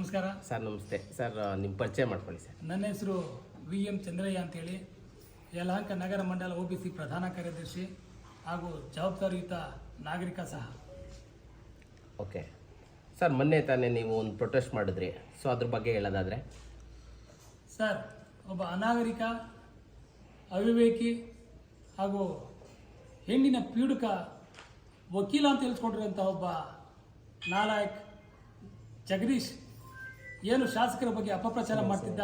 ನಮಸ್ಕಾರ. ಸರ್ ನಮಸ್ತೆ. ಸರ್ ನಿಮ್ಮ ಪರಿಚಯ ಮಾಡ್ಕೊಳ್ಳಿ ಸರ್. ನನ್ನ ಹೆಸರು ವಿ ಎಂ ಚಂದ್ರಯ್ಯ ಅಂತೇಳಿ. ಯಲಹಂಕ ನಗರ ಮಂಡಲ ಒ ಬಿ ಸಿ ಪ್ರಧಾನ ಕಾರ್ಯದರ್ಶಿ ಹಾಗೂ ಜವಾಬ್ದಾರಿಯುತ ನಾಗರಿಕ ಸಹ. ಓಕೆ. ಸರ್ ಮೊನ್ನೆ ತಾನೇ ನೀವು ಒಂದು ಪ್ರೊಟೆಸ್ಟ್ ಮಾಡಿದ್ರಿ. ಸೊ ಅದ್ರ ಬಗ್ಗೆ ಹೇಳೋದಾದರೆ? ಸರ್ ಒಬ್ಬ ಅನಾಗರಿಕ ಅವಿವೇಕಿ ಹಾಗೂ ಹೆಣ್ಣಿನ ಪೀಡುಕ ವಕೀಲ ಅಂತ ಹೇಳ್ಕೊಂಡಿರುವಂಥ ಒಬ್ಬ ನಾಲಾಯಕ್ ಜಗದೀಶ್ ಏನು ಶಾಸಕರ ಬಗ್ಗೆ ಅಪಪ್ರಚಾರ ಮಾಡ್ತಿದ್ದ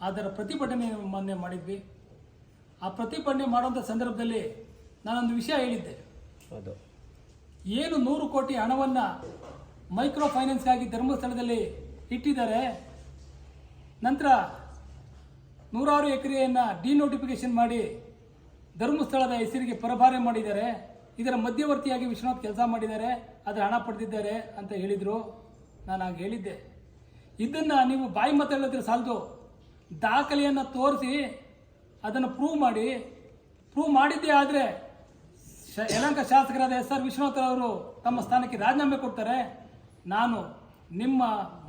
ಅದರ ಪ್ರತಿಭಟನೆ ಮೊನ್ನೆ ಮಾಡಿದ್ವಿ. ಆ ಪ್ರತಿಭಟನೆ ಮಾಡುವಂಥ ಸಂದರ್ಭದಲ್ಲಿ ನಾನೊಂದು ವಿಷಯ ಹೇಳಿದ್ದೆ. ಹೌದು. ಏನು ನೂರು ಕೋಟಿ ಹಣವನ್ನು ಮೈಕ್ರೋ ಫೈನಾನ್ಸ್ಗಾಗಿ ಧರ್ಮಸ್ಥಳದಲ್ಲಿ ಇಟ್ಟಿದ್ದಾರೆ. ನಂತರ ನೂರಾರು ಎಕರೆಯನ್ನು ಡಿನೋಟಿಫಿಕೇಶನ್ ಮಾಡಿ ಧರ್ಮಸ್ಥಳದ ಹೆಸರಿಗೆ ಪರಭಾರೆ ಮಾಡಿದ್ದಾರೆ. ಇದರ ಮಧ್ಯವರ್ತಿಯಾಗಿ ವಿಶ್ವನಾಥ್ ಕೆಲಸ ಮಾಡಿದ್ದಾರೆ. ಅದರ ಹಣ ಪಡೆದಿದ್ದಾರೆ ಅಂತ ಹೇಳಿದರು. ನಾನು ಹಾಗೆ ಹೇಳಿದ್ದೆ. ಇದನ್ನು ನೀವು ಬಾಯಿ ಮಾತಾಡಿದ್ರೆ ಸಾಲದು. ದಾಖಲೆಯನ್ನು ತೋರಿಸಿ, ಅದನ್ನು ಪ್ರೂವ್ ಮಾಡಿ. ಪ್ರೂವ್ ಮಾಡಿದ್ದೇ ಆದರೆ ಯಲಹಂಕ ಶಾಸಕರಾದ ಎಸ್ ಆರ್ ವಿಶ್ವನಾಥ್ ಅವರು ತಮ್ಮ ಸ್ಥಾನಕ್ಕೆ ರಾಜೀನಾಮೆ ಕೊಡ್ತಾರೆ. ನಾನು ನಿಮ್ಮ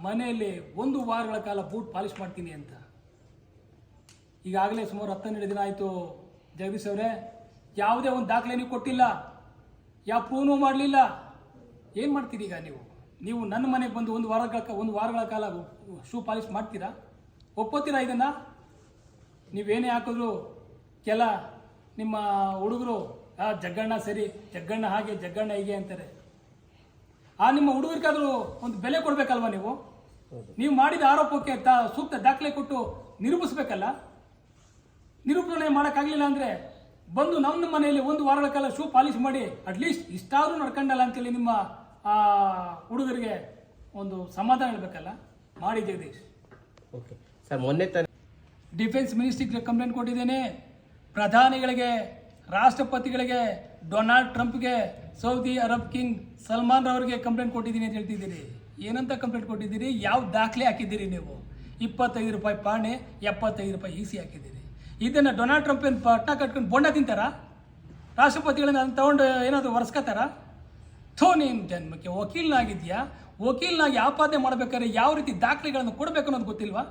ಮನೆಯಲ್ಲಿ ಒಂದು ವಾರಗಳ ಕಾಲ ಬೂಟ್ ಪಾಲಿಶ್ ಮಾಡ್ತೀನಿ ಅಂತ. ಈಗಾಗಲೇ ಸುಮಾರು ಹತ್ತನ್ನೆರಡು ದಿನ ಆಯಿತು ಜಗದೀಶ್ ಅವರೇ. ಯಾವುದೇ ಒಂದು ದಾಖಲೆ ನೀವು ಕೊಟ್ಟಿಲ್ಲ. ಯಾವ ಪ್ರೂವ್ನೂ ಮಾಡಲಿಲ್ಲ. ಏನು ಮಾಡ್ತೀರಿ ಈಗ ನೀವು? ನೀವು ನನ್ನ ಮನೆಗೆ ಬಂದು ಒಂದು ವಾರಗಳ ಒಂದು ವಾರಗಳ ಕಾಲ ಶೂ ಪಾಲಿಶ್ ಮಾಡ್ತೀರಾ? ಒಪ್ಪೋತೀರಾ ಇದನ್ನು? ನೀವೇನೇ ಹಾಕಿದ್ರು ಕೆಲ ನಿಮ್ಮ ಹುಡುಗರು ಆ ಜಗ್ಗಣ್ಣ ಸರಿ ಜಗ್ಗಣ್ಣ ಹಾಗೆ ಜಗ್ಗಣ್ಣ ಹೀಗೆ ಅಂತಾರೆ. ಆ ನಿಮ್ಮ ಹುಡುಗರಿಗಾದ್ರೂ ಒಂದು ಬೆಲೆ ಕೊಡ್ಬೇಕಲ್ವಾ ನೀವು? ನೀವು ಮಾಡಿದ ಆರೋಪಕ್ಕೆ ತಾ ಸೂಕ್ತ ದಾಖಲೆ ಕೊಟ್ಟು ನಿರೂಪಿಸ್ಬೇಕಲ್ಲ? ನಿರೂಪಣೆ ಮಾಡೋಕ್ಕಾಗಲಿಲ್ಲ ಅಂದರೆ ಬಂದು ನಮ್ಮ ಮನೆಯಲ್ಲಿ ಒಂದು ವಾರಗಳ ಕಾಲ ಶೂ ಪಾಲಿಶ್ ಮಾಡಿ ಅಟ್ಲೀಸ್ಟ್ ಇಷ್ಟಾದರೂ ನಡ್ಕೊಂಡಲ್ಲ ಅಂತೇಳಿ ನಿಮ್ಮ ಆ ಹುಡುಗರಿಗೆ ಒಂದು ಸಮಾಧಾನ ಹೇಳ್ಬೇಕಲ್ಲ? ಮಾಡಿ ಜಗದೀಶ್. ಓಕೆ. ಸರ್ ಮೊನ್ನೆ ತಾನೆ ಡಿಫೆನ್ಸ್ ಮಿನಿಸ್ಟ್ರಿಗೆ ಕಂಪ್ಲೇಂಟ್ ಕೊಟ್ಟಿದ್ದೇನೆ. ಪ್ರಧಾನಿಗಳಿಗೆ ರಾಷ್ಟ್ರಪತಿಗಳಿಗೆ ಡೊನಾಲ್ಡ್ ಟ್ರಂಪ್ಗೆ ಸೌದಿ ಅರಬ್ ಕಿಂಗ್ ಸಲ್ಮಾನ್ ರವರಿಗೆ ಕಂಪ್ಲೇಂಟ್ ಕೊಟ್ಟಿದ್ದೀನಿ ಅಂತ ಹೇಳ್ತಿದ್ದೀರಿ. ಏನಂತ ಕಂಪ್ಲೇಂಟ್ ಕೊಟ್ಟಿದ್ದೀರಿ? ಯಾವ ದಾಖಲೆ ಹಾಕಿದ್ದೀರಿ ನೀವು? ಇಪ್ಪತ್ತೈದು ರೂಪಾಯಿ ಪಾಣೆ ಎಪ್ಪತ್ತೈದು ರೂಪಾಯಿ ಈಸಿ ಹಾಕಿದ್ದೀರಿ. ಇದನ್ನು ಡೊನಾಲ್ಡ್ ಟ್ರಂಪ್ ಏನು ಪಟ್ಟ ಕಟ್ಕೊಂಡು ಬೊಂಡ ತಿಂತಾರಾ? ರಾಷ್ಟ್ರಪತಿಗಳನ್ನ ಅದನ್ನ ತಗೊಂಡು ಏನಾದರೂ ಒರೆಸ್ಕೋತಾರ? ಥೋ ನೀನು ಜನ್ಮಕ್ಕೆ ವಕೀಲನಾಗಿದೆಯಾ? ವಕೀಲನಾಗಿ ಆಪಾದನೆ ಮಾಡಬೇಕಾದ್ರೆ ಯಾವ ರೀತಿ ದಾಖಲೆಗಳನ್ನು ಕೊಡಬೇಕು ಅನ್ನೋದು ಗೊತ್ತಿಲ್ವಾ?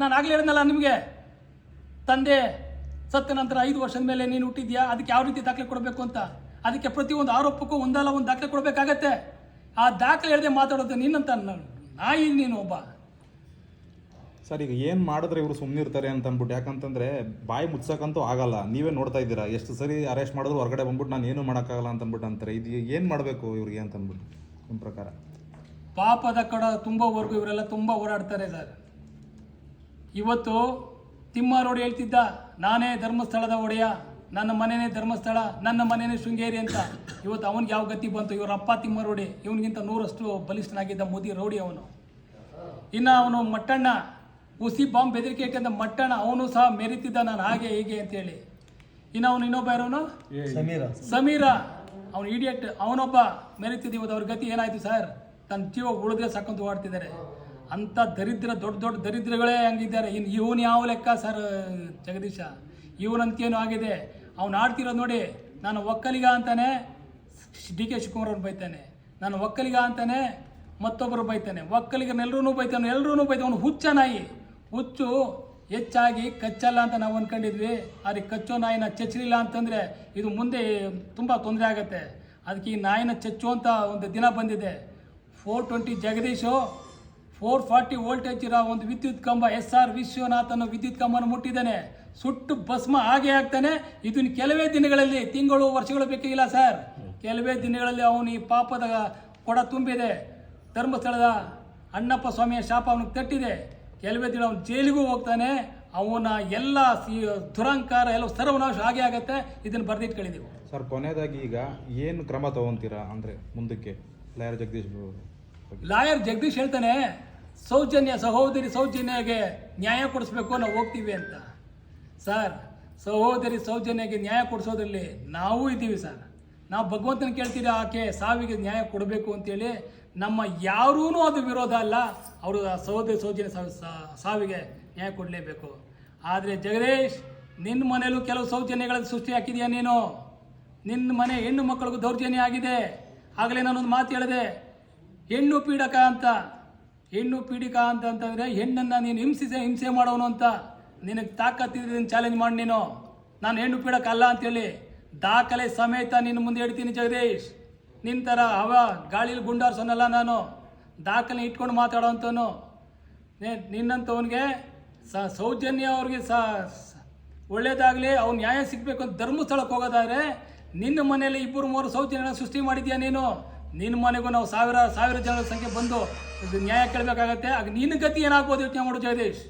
ನಾನು ಆಗಲೇ ಹೇಳಿದ್ನಲ್ಲ ನಿಮಗೆ, ತಂದೆ, ಸತ್ತ ನಂತರ ಐದು ವರ್ಷದ ಮೇಲೆ ನೀನು ಹುಟ್ಟಿದ್ಯಾ? ಅದಕ್ಕೆ ಯಾವ ರೀತಿ ದಾಖಲೆ ಕೊಡಬೇಕು ಅಂತ? ಅದಕ್ಕೆ ಪ್ರತಿಯೊಂದು ಆರೋಪಕ್ಕೂ ಒಂದಲ್ಲ ಒಂದು ದಾಖಲೆ ಕೊಡಬೇಕಾಗತ್ತೆ. ಆ ದಾಖಲೆ ಹೇಳದೆ ಮಾತಾಡೋದು ನಿನ್ನಂತ ನಾಯಿ ನೀನು ಒಬ್ಬ. ಸರ್, ಈಗ ಏನು ಮಾಡಿದ್ರೆ ಇವರು ಸುಮ್ಮನೆ ಇರ್ತಾರೆ ಅಂತ ಅಂದ್ಬಿಟ್ಟು, ಯಾಕಂತಂದ್ರೆ ಬಾಯಿ ಮುಚ್ಚಕ್ಕಂತೂ ಆಗಲ್ಲ. ನೀವೇ ನೋಡ್ತಾ ಇದ್ದೀರಾ? ಎಷ್ಟು ಸರಿ ಅರೆಸ್ಟ್ ಮಾಡಿದ್ರು ಹೊರಗಡೆ ಬಂದ್ಬಿಟ್ಟು ನಾನು ಏನು ಮಾಡೋಕ್ಕಾಗಲ್ಲ ಅಂತ ಅಂದ್ಬಿಟ್ಟು ಅಂತಾರೆ. ಇದು ಏನು ಮಾಡಬೇಕು ಇವ್ರಿಗೆ ಅಂತ ಅಂದ್ಬಿಟ್ಟು ನಿಮ್ಮ ಪ್ರಕಾರ? ಪಾಪದ ಕಡ ತುಂಬವರೆಗೂ ಇವರೆಲ್ಲ ತುಂಬ ಓಡಾಡ್ತಾರೆ ಸರ್. ಇವತ್ತು ತಿಮ್ಮಾರೋಡಿ ಹೇಳ್ತಿದ್ದ, ನಾನೇ ಧರ್ಮಸ್ಥಳದ ಒಡೆಯ, ನನ್ನ ಮನೆಯೇ ಧರ್ಮಸ್ಥಳ, ನನ್ನ ಮನೆಯೇ ಶೃಂಗೇರಿ ಅಂತ. ಇವತ್ತು ಅವನಿಗೆ ಯಾವ ಗತಿ ಬಂತು? ಇವರ ಅಪ್ಪ ತಿಮ್ಮಾರೋಡಿ, ಇವನಿಗಿಂತ ನೂರಷ್ಟು ಬಲಿಷ್ಠನಾಗಿದ್ದ ಮೋದಿ, ರೌಡಿ ಅವನು. ಇನ್ನು ಅವನು ಮಟ್ಟಣ್ಣ ಉಸಿ ಬಾಂಬ್ ಬೆದರಿಕೆ ಇಟ್ಟಂತ ಮಟ್ಟಣ ಅವನು ಸಹ ಮೆರಿತಿದ್ದ ನಾನು ಹಾಗೆ ಹೀಗೆ ಅಂತೇಳಿ ಇನ್ನು ಅವನು ಇನ್ನೊಬ್ಬ ಇರೋನು ಸಮೀರ. ಅವನು ಇಡಿಯಟ್ ಅವನೊಬ್ಬ ಮೆರಿತಿದ್ದ ಇವತ್ತು ಅವ್ರ ಗತಿ ಏನಾಯ್ತು ಸರ್? ತನ್ನ ಜೀವ ಉಳಿದ್ರೆ ಸಾಕಂತ ಓಡ್ತಿದ್ದಾರೆ ಅಂಥ ದರಿದ್ರ ದೊಡ್ಡ ದೊಡ್ಡ ದರಿದ್ರಗಳೇ ಹಂಗಿದ್ದಾರೆ. ಇನ್ನು ಇವನು ಯಾವ ಲೆಕ್ಕ ಸರ್ ಜಗದೀಶ? ಇವನಂತೇನು ಆಗಿದೆ? ಅವ್ನು ಆಡ್ತಿರೋದು ನೋಡಿ ನಾನು ಒಕ್ಕಲಿಗ ಅಂತಾನೆ ಡಿ ಕೆ ಶಿವಕುಮಾರ್ ಅವ್ರು ಬೈತಾನೆ. ನಾನು ಒಕ್ಕಲಿಗ ಅಂತಾನೆ ಮತ್ತೊಬ್ಬರು ಬೈತಾನೆ. ಒಕ್ಕಲಿಗನೆಲ್ಲರೂ ಬೈತಾನೆ ಎಲ್ಲರೂ ಬೈತಾನೆ. ಅವನು ಹುಚ್ಚ ನಾಯಿ. ಹುಚ್ಚು ಹೆಚ್ಚಾಗಿ ಕಚ್ಚಲ್ಲ ಅಂತ ನಾವು ಅನ್ಕೊಂಡಿದ್ವಿ. ಆದರೆ ಕಚ್ಚೋ ನಾಯಿನ ಚಚ್ಚಲಿಲ್ಲ ಅಂತಂದರೆ ಇದು ಮುಂದೆ ತುಂಬ ತೊಂದರೆ ಆಗುತ್ತೆ. ಅದಕ್ಕೆ ಈ ನಾಯಿನ ಅಂತ ಒಂದು ದಿನ ಬಂದಿದೆ. Four twenty Jagadish four forty voltage ಇರೋ ಒಂದು ವಿದ್ಯುತ್ ಕಂಬ ಎಸ್ ಆರ್ ವಿಶ್ವನಾಥನ ವಿದ್ಯುತ್ ಕಂಬನ ಮುಟ್ಟಿದ್ದಾನೆ. ಸುಟ್ಟು ಭಸ್ಮ ಹಾಗೆ ಆಗ್ತಾನೆ. ಇದನ್ನು ಕೆಲವೇ ದಿನಗಳಲ್ಲಿ, ತಿಂಗಳು, ವರ್ಷಗಳು ಬೇಕಾಗಿಲ್ಲ ಸರ್. ಕೆಲವೇ ದಿನಗಳಲ್ಲಿ ಅವನು ಈ ಪಾಪದ ಕೊಡ ತುಂಬಿದೆ. ಧರ್ಮಸ್ಥಳದ ಅಣ್ಣಪ್ಪ ಸ್ವಾಮಿಯ ಶಾಪ ಅವನಿಗೆ ತಟ್ಟಿದೆ. ಕೆಲವೇ ದಿನ ಅವನು ಜೈಲಿಗೂ ಹೋಗ್ತಾನೆ ಅವನ ಎಲ್ಲ ಸಿ- ದುರಂಕಾರ ಎಲ್ಲ ಸರ್ವನಾಶ ಹಾಗೆ ಆಗತ್ತೆ. ಇದನ್ನು ಬರೆದಿಟ್ಕೊಂಡಿದ್ದೀವಿ ಸರ್ ಕೊನೆಯದಾಗಿ ಈಗ ಏನು ಕ್ರಮ ತಗೊಂತೀರಾ ಅಂದರೆ ಮುಂದಕ್ಕೆ? ಲಾಯರ್ ಜಗದೀಶ್ ಲಾಯರ್ ಜಗದೀಶ್ ಹೇಳ್ತಾನೆ ಸೌಜನ್ಯ ಸಹೋದರಿ ಸೌಜನ್ಯಗೆ ನ್ಯಾಯ ಕೊಡಿಸ್ಬೇಕು ನಾವು ಹೋಗ್ತೀವಿ ಅಂತ. ಸರ್ ಸಹೋದರಿ ಸೌಜನ್ಯಗೆ ನ್ಯಾಯ ಕೊಡಿಸೋದ್ರಲ್ಲಿ ನಾವೂ ಇದ್ದೀವಿ ಸರ್. ನಾವು ಭಗವಂತನ ಕೇಳ್ತೀವಿ ಆಕೆ ಸಾವಿಗೆ ನ್ಯಾಯ ಕೊಡಬೇಕು ಅಂತೇಳಿ. ನಮ್ಮ ಯಾರೂ ಅದು ವಿರೋಧ ಅಲ್ಲ. ಅವರು ಸಹೋದರಿ ಸಾವ್- ಸಾವಿಗೆ ನ್ಯಾಯ ಕೊಡಲೇಬೇಕು. ಆದರೆ ಜಗದೀಶ್ ನಿನ್ನ ಮನೇಲೂ ಕೆಲವು ಸೌಜನ್ಯಗಳನ್ನು ಸೃಷ್ಟಿ ಹಾಕಿದೀಯ ನೀನು? ನಿನ್ನ ಮನೆ ಹೆಣ್ಣು ಮಕ್ಕಳಿಗೂ ದೌರ್ಜನ್ಯ ಆಗಿದೆ. ಆಗಲೇ ನಾನೊಂದು ಮಾತು ಹೇಳಿದೆ. ಹೆಣ್ಣು ಪೀಡಕ ಅಂತ. ಹೆಣ್ಣು ಪೀಡಿಕ ಅಂತ ಅಂತಂದರೆ ಹೆಣ್ಣನ್ನು ನೀನು ಹಿಂಸಿಸೆ, ಹಿಂಸೆ ಮಾಡೋನು ಅಂತ. ನಿನಗೆ ತಾಕತ್ತಿದ್ರೆ ಚಾಲೆಂಜ್ ಮಾಡಿ ನೀನು. ನಾನು ಹೆಣ್ಣು ಪೀಡಕ ಅಲ್ಲ ಅಂತೇಳಿ. ದಾಖಲೆ ಸಮೇತ ನಿನ್ನ ಮುಂದೆ ಹೇಳ್ತೀನಿ ಜಗದೀಶ್. ನಿನ್ನ ಥರ ಅವ ಗಾಳಿಲಿ ಗುಂಡಾರ್ಸೋನಲ್ಲ ನಾನು. ದಾಖಲೆ ಇಟ್ಕೊಂಡು ಮಾತಾಡೋವಂಥವನು ನಿನ್ನಂಥವನಿಗೆ ಸ, ಸೌಜನ್ಯ ಅವ್ರಿಗೆ ಸ ಒಳ್ಳೇದಾಗಲಿ, ಅವ್ನು ನ್ಯಾಯ ಸಿಗಬೇಕು ಅಂತ ಧರ್ಮಸ್ಥಳಕ್ಕೆ ಹೋಗೋದಾದ್ರೆ ನಿನ್ನ ಮನೆಯಲ್ಲಿ ಇಬ್ಬರು ಮೂರು ಸೌಜನ್ಯನ ಸೃಷ್ಟಿ ಮಾಡಿದ್ಯಾ ನೀನು? ನಿನ್ನ ಮನೆಗೂ ನಾವು ಸಾವಿರ ಸಾವಿರ ಜನರ ಸಂಖ್ಯೆ ಬಂದು ನ್ಯಾಯ ಕೇಳಬೇಕಾಗತ್ತೆ. ಆಗ ನಿನ್ನ ಗತಿ ಏನಾಗ್ಬೋದು ಯೋಚನೆ ಮಾಡು ಜಗದೀಶ್.